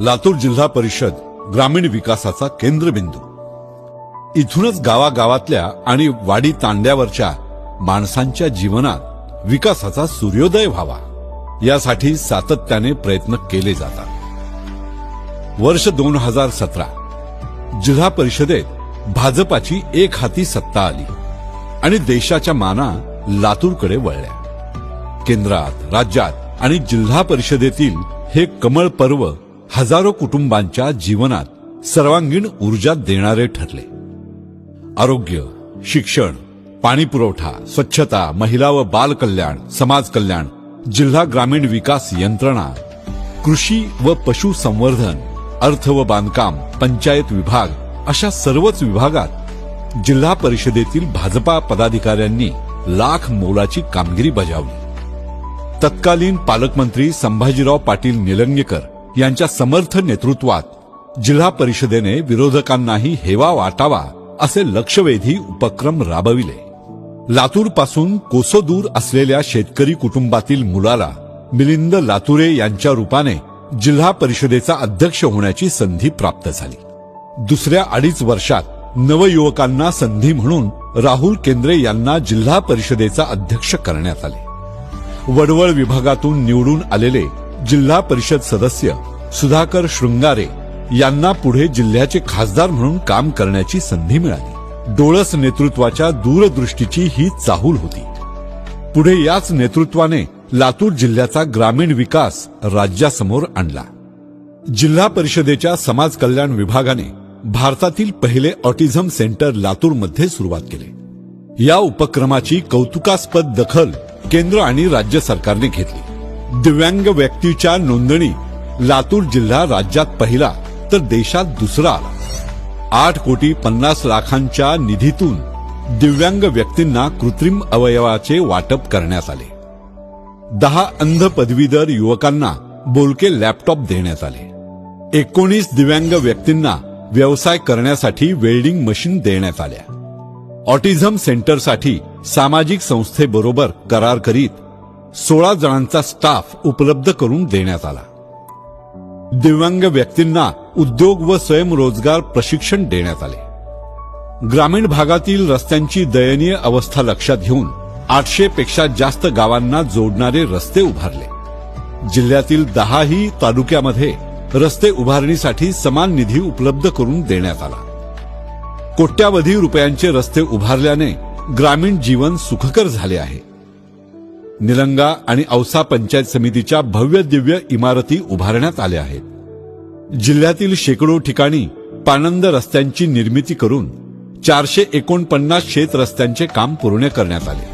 लातूर जिल्हा परिषद ग्रामीण विकासाचा केंद्रबिंदू. इथूनच गावागावातल्या आणि वाडी तांड्यावरच्या माणसांच्या जीवनात विकासाचा सूर्योदय व्हावा यासाठी सातत्याने प्रयत्न केले जातात. वर्ष दोन हजार सतरा जिल्हा परिषदेत भाजपाची एक हाती सत्ता आली आणि देशाच्या माना लातूरकडे वळल्या. केंद्रात राज्यात आणि जिल्हा परिषदेतील हे कमळ पर्व हजारो कुटुंबांच्या जीवनात सर्वांगीण ऊर्जा देणारे ठरले. आरोग्य शिक्षण पाणी पुरवठा स्वच्छता महिला व बाल कल्याण समाज कल्याण जिल्हा ग्रामीण विकास यंत्रणा कृषी व पशु संवर्धन अर्थ व बांधकाम पंचायत विभाग अशा सर्वच विभागात जिल्हा परिषदेतील भाजपा पदाधिकाऱ्यांनी लाख मोलाची कामगिरी बजावली. तत्कालीन पालकमंत्री संभाजीराव पाटील निलंगेकर यांच्या समर्थ नेतृत्वात जिल्हा परिषदेने विरोधकांनाही हेवा वाटावा असे लक्षवेधी उपक्रम राबविले. लातूरपासून कोसो दूर असलेल्या शेतकरी कुटुंबातील मुलाला मिलिंद लातुरे यांच्या रूपाने जिल्हा परिषदेचा अध्यक्ष होण्याची संधी प्राप्त झाली. दुसऱ्या अडीच वर्षात नवयुवकांना संधी म्हणून राहुल केंद्रे यांना जिल्हा परिषदेचा अध्यक्ष करण्यात आले. वडवळ विभागातून निवडून आलेले जिल्हा परिषद सदस्य सुधाकर शृंगारे यांना पुढे जिल्ह्याचे खासदार म्हणून काम करण्याची संधी मिळाली. डोळस नेतृत्वाच्या दूरदृष्टीची ही चाहूल होती. पुढे याच नेतृत्वाने लातूर जिल्ह्याचा ग्रामीण विकास राज्यासमोर आणला. जिल्हा परिषदेच्या समाज कल्याण विभागाने भारतातील पहिले ऑटिझम सेंटर लातूरमध्ये सुरुवात केले. या उपक्रमाची कौतुकास्पद दखल केंद्र आणि राज्य सरकारने घेतली. दिव्यांग व्यक्तीच्या नोंदणी. लातूर जिल्हा राज्यात पहिला तर देशात दुसरा. आला आठ कोटी पन्नास लाखांच्या निधीतून दिव्यांग व्यक्तींना कृत्रिम अवयवाचे वाटप करण्यात आले. दहा अंध पदवीधर युवकांना बोलके लॅपटॉप देण्यात आले. एकोणीस दिव्यांग व्यक्तींना व्यवसाय करण्यासाठी वेल्डिंग मशीन देण्यात आल्या. ऑटिझम सेंटरसाठी सामाजिक संस्थेबरोबर करार करीत सोळा जणांचा स्टाफ उपलब्ध करून देण्यात आला. दिव्यांग व्यक्तींना उद्योग व स्वयंरोजगार प्रशिक्षण देण्यात आले. ग्रामीण भागातील रस्त्यांची दयनीय अवस्था लक्षात घेऊन आठशे पेक्षा जास्त गावांना जोडणारे रस्ते उभारले. जिल्ह्यातील दहाही तालुक्यामध्ये रस्ते उभारणीसाठी समान निधी उपलब्ध करून देण्यात आला. कोट्यावधी रुपयांचे रस्ते उभारल्याने ग्रामीण जीवन सुखकर झाले आहे. निलंगा आणि औसा पंचायत समितीच्या भव्य दिव्य इमारती उभारण्यात आल्या आहेत. जिल्ह्यातील शेकडो ठिकाणी पाणंद रस्त्यांची निर्मिती करून चारशे एकोणपन्नास शेत रस्त्यांचे काम पूर्ण करण्यात आले.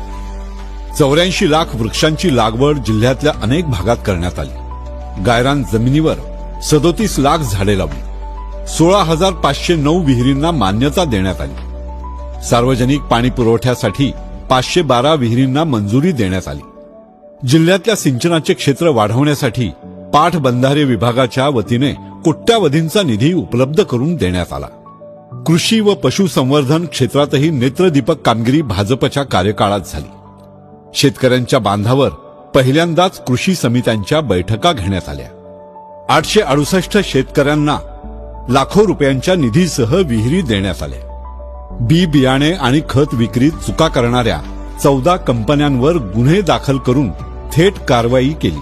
चौऱ्याऐंशी लाख वृक्षांची लागवड जिल्ह्यातल्या अनेक भागात करण्यात आली. गायरान जमिनीवर सदोतीस लाख झाडे लावली. सोळा हजार पाचशे नऊ विहिरींना मान्यता देण्यात आली. सार्वजनिक पाणी पुरवठ्यासाठी पाचशे बारा विहिरींना मंजुरी देण्यात आली. जिल्ह्यातल्या सिंचनाचे क्षेत्र वाढवण्यासाठी पाटबंधारे विभागाच्या वतीने कोट्यावधींचा निधी उपलब्ध करून देण्यात आला. कृषी व पशुसंवर्धन क्षेत्रातही नेत्रदीपक कामगिरी भाजपच्या कार्यकाळात झाली. शेतकऱ्यांच्या बांधावर पहिल्यांदाच कृषी समित्यांच्या बैठका घेण्यात आल्या. आठशे अडुसष्ट शेतकऱ्यांना लाखो रुपयांच्या निधीसह विहिरी देण्यात आल्या. बी बियाणे आणि खत विक्रीत चुका करणाऱ्या चौदा कंपन्यांवर गुन्हे दाखल करून थेट कारवाई केली.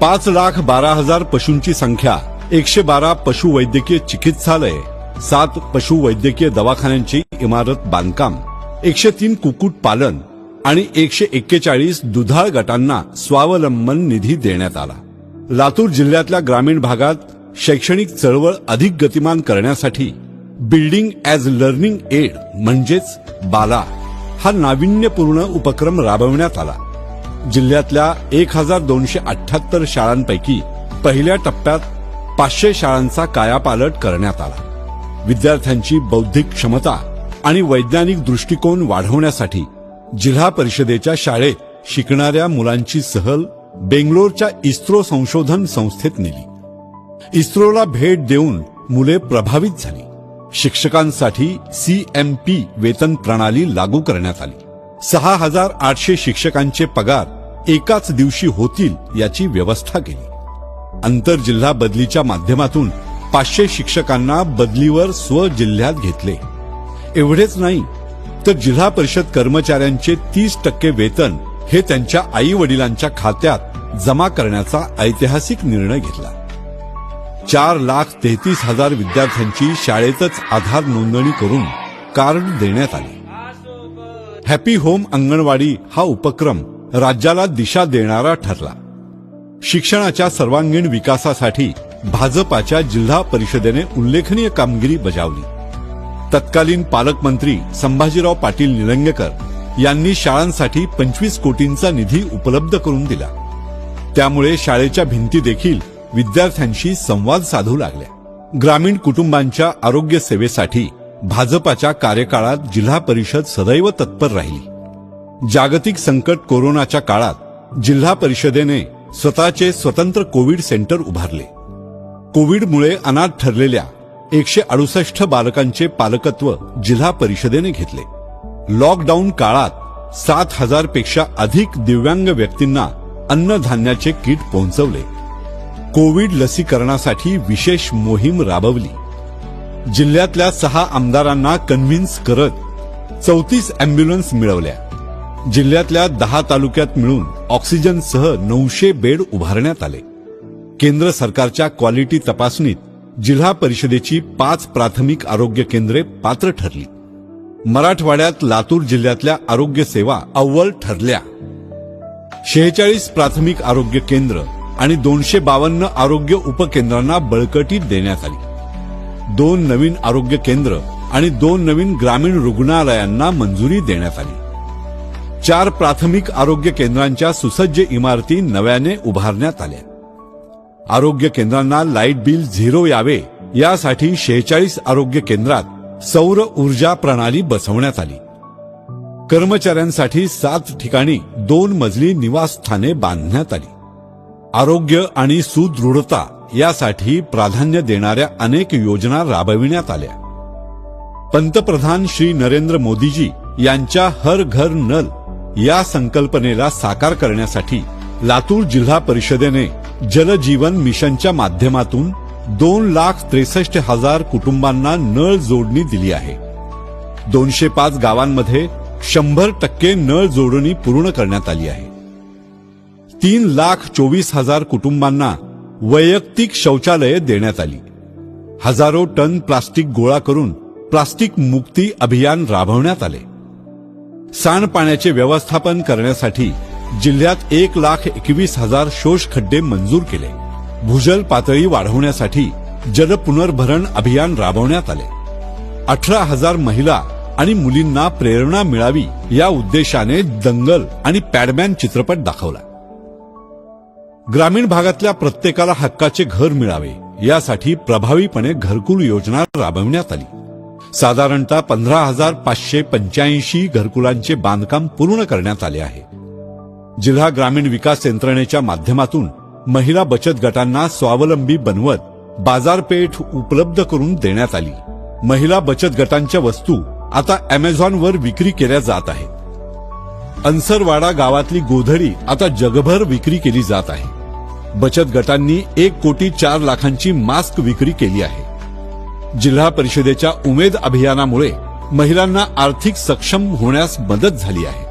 पाच लाख बारा हजार पशूंची संख्या एकशे बारा पशुवैद्यकीय चिकित्सालय सात पशुवैद्यकीय दवाखान्यांची इमारत बांधकाम एकशे तीन कुक्कुट पालन आणि एकशे एक्केचाळीस दुधाळ गटांना स्वावलंबन निधी देण्यात आला. लातूर जिल्ह्यातल्या ग्रामीण भागात शैक्षणिक चळवळ अधिक गतिमान करण्यासाठी बिल्डिंग ॲज लर्निंग एड म्हणजेच बाला हा नाविन्यपूर्ण उपक्रम राबवण्यात आला. जिल्ह्यातल्या एक हजार दोनशे अठ्याहत्तर शाळांपैकी पहिल्या टप्प्यात पाचशे शाळांचा कायापालट करण्यात आला. विद्यार्थ्यांची बौद्धिक क्षमता आणि वैज्ञानिक दृष्टिकोन वाढवण्यासाठी जिल्हा परिषदेच्या शाळेत शिकणाऱ्या मुलांची सहल बेंगलोरच्या इस्रो संशोधन संस्थेत नेली. इस्रोला भेट देऊन मुले प्रभावित झाली. शिक्षकांसाठी सीएमपी वेतन प्रणाली लागू करण्यात आली. सहा हजार आठशे शिक्षकांचे पगार एकाच दिवशी होतील याची व्यवस्था केली. आंतरजिल्हा बदलीच्या माध्यमातून पाचशे शिक्षकांना बदलीवर स्व जिल्ह्यात घेतले. एवढेच नाही तर जिल्हा परिषद कर्मचाऱ्यांचे तीस टक्के वेतन हे त्यांच्या आई वडिलांच्या खात्यात जमा करण्याचा ऐतिहासिक निर्णय घेतला. चार लाख तेहतीस हजार विद्यार्थ्यांची शाळेतच आधार नोंदणी करून कार्ड देण्यात आली. हॅपी होम अंगणवाडी हा उपक्रम राज्याला दिशा देणारा ठरला. शिक्षणाच्या सर्वांगीण विकासासाठी भाजपाच्या जिल्हा परिषदेने उल्लेखनीय कामगिरी बजावली. तत्कालीन पालकमंत्री संभाजीराव पाटील निलंगेकर यांनी शाळांसाठी पंचवीस कोटींचा निधी उपलब्ध करून दिला. त्यामुळे शाळेच्या भिंती देखील विद्यार्थ्यांशी संवाद साधू लागल्या. ग्रामीण कुटुंबांच्या आरोग्य सेवेसाठी भाजपाच्या कार्यकाळात जिल्हा परिषद सदैव तत्पर राहिली. जागतिक संकट कोरोनाच्या काळात जिल्हा परिषदेने स्वतःचे स्वतंत्र कोविड सेंटर उभारले. कोविडमुळे अनाथ ठरलेल्या एकशे अडुसष्ट बालकांचे पालकत्व जिल्हा परिषदेने घेतले. लॉकडाऊन काळात सात हजारपेक्षा अधिक दिव्यांग व्यक्तींना अन्नधान्याचे किट पोहोचवले. कोविड लसीकरणासाठी विशेष मोहीम राबवली. जिल्ह्यातल्या सहा आमदारांना कन्व्हिन्स करत चौतीस अँब्युलन्स मिळवल्या. जिल्ह्यातल्या दहा तालुक्यात मिळून ऑक्सिजनसह नऊशे बेड उभारण्यात आले. केंद्र सरकारच्या क्वालिटी तपासणीत जिल्हा परिषदेची पाच प्राथमिक आरोग्य केंद्रे पात्र ठरली. मराठवाड्यात लातूर जिल्ह्यातल्या आरोग्य सेवा अव्वल ठरल्या. शेहेचाळीस प्राथमिक आरोग्य केंद्र आणि दोनशे बावन्न आरोग्य उपकेंद्रांना बळकटी देण्यात आली. दोन नवीन आरोग्य केंद्र आणि दोन नवीन ग्रामीण रुग्णालयांना मंजुरी देण्यात आली. चार प्राथमिक आरोग्य केंद्रांच्या सुसज्ज इमारती नव्याने उभारण्यात आल्या. आरोग्य केंद्रांना लाइट बिल झिरो यावे यासाठी शेहेचाळीस आरोग्य केंद्रात सौर ऊर्जा प्रणाली बसवण्यात आली. कर्मचाऱ्यांसाठी सात ठिकाणी दोन मजली निवासस्थाने बांधण्यात आली. आरोग्य आणि सुदृढता यासाठी प्राधान्य देणाऱ्या अनेक योजना राबविण्यात आल्या. पंतप्रधान श्री नरेंद्र मोदीजी यांच्या हर घर नल या संकल्पनेला साकार करण्यासाठी लातूर जिल्हा परिषदेने जलजीवन मिशनच्या माध्यमातून दोन लाख त्रेसष्ट हजार कुटुंबांना नळ जोडणी दिली आहे. दोनशे पाच गावांमध्ये शंभर टक्के नळ जोडणी पूर्ण करण्यात आली आहे. तीन लाख चोवीस हजार कुटुंबांना वैयक्तिक शौचालये देण्यात आली. हजारो टन प्लास्टिक गोळा करून प्लास्टिक मुक्ती अभियान राबवण्यात आले. सांडपाण्याचे व्यवस्थापन करण्यासाठी जिल्ह्यात एक लाख एकवीस हजार शोष खड्डे मंजूर केले. भूजल पातळी वाढवण्यासाठी जल पुनर्भरण अभियान राबवण्यात आले. अठरा हजार महिला आणि मुलींना प्रेरणा मिळावी या उद्देशाने दंगल आणि पॅडमॅन चित्रपट दाखवला. ग्रामीण भागातल्या प्रत्येकाला हक्काचे घर मिळावे यासाठी प्रभावीपणे घरकुल योजना राबविण्यात आली. साधारणतः पंधरा हजार पाचशे पंच्याऐंशी घरकुलांचे बांधकाम पूर्ण करण्यात आले आहे. जिल्हा ग्रामीण विकास यंत्रणेच्या माध्यमातून महिला बचत गटांना स्वावलंबी बनवत बाजारपेठ उपलब्ध करून देण्यात आली. महिला बचत गटांच्या वस्तू आता अमेझॉनवर विक्री केल्या जात आहेत. अन्सरवाडा गावातली गोधडी आता जगभर विक्री केली जात आहे. बचत गटांनी एक कोटी चार लाखांची मास्क विक्री केली आहे. जिल्हा परिषदेच्या उमेद अभियानामुळे महिलांना आर्थिक सक्षम होण्यास मदत झाली आहे.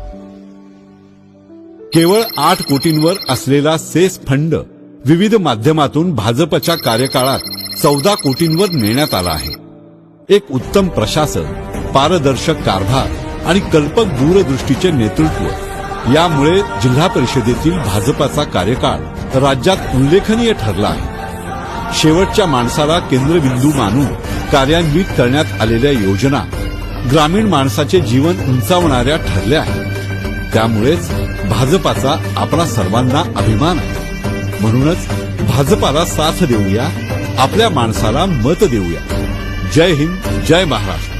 केवळ आठ कोटींवर असलेला सेस फंड विविध माध्यमातून भाजपच्या कार्यकाळात चौदा कोटींवर नेण्यात आला आहे. एक उत्तम प्रशासन पारदर्शक कारभार आणि कल्पक दूरदृष्टीचे नेतृत्व यामुळे जिल्हा परिषदेतील भाजपाचा कार्यकाळ राज्यात उल्लेखनीय ठरला आहे. शेवटच्या माणसाला केंद्रबिंदू मानून कार्यान्वित करण्यात आलेल्या योजना ग्रामीण माणसाचे जीवन उंचावणाऱ्या ठरल्या आहेत. त्यामुळेच भाजपाचा आपला सर्वांना अभिमान आहे. म्हणूनच भाजपाला साथ देऊया आपल्या माणसाला मत देऊया. जय हिंद जय महाराष्ट्र.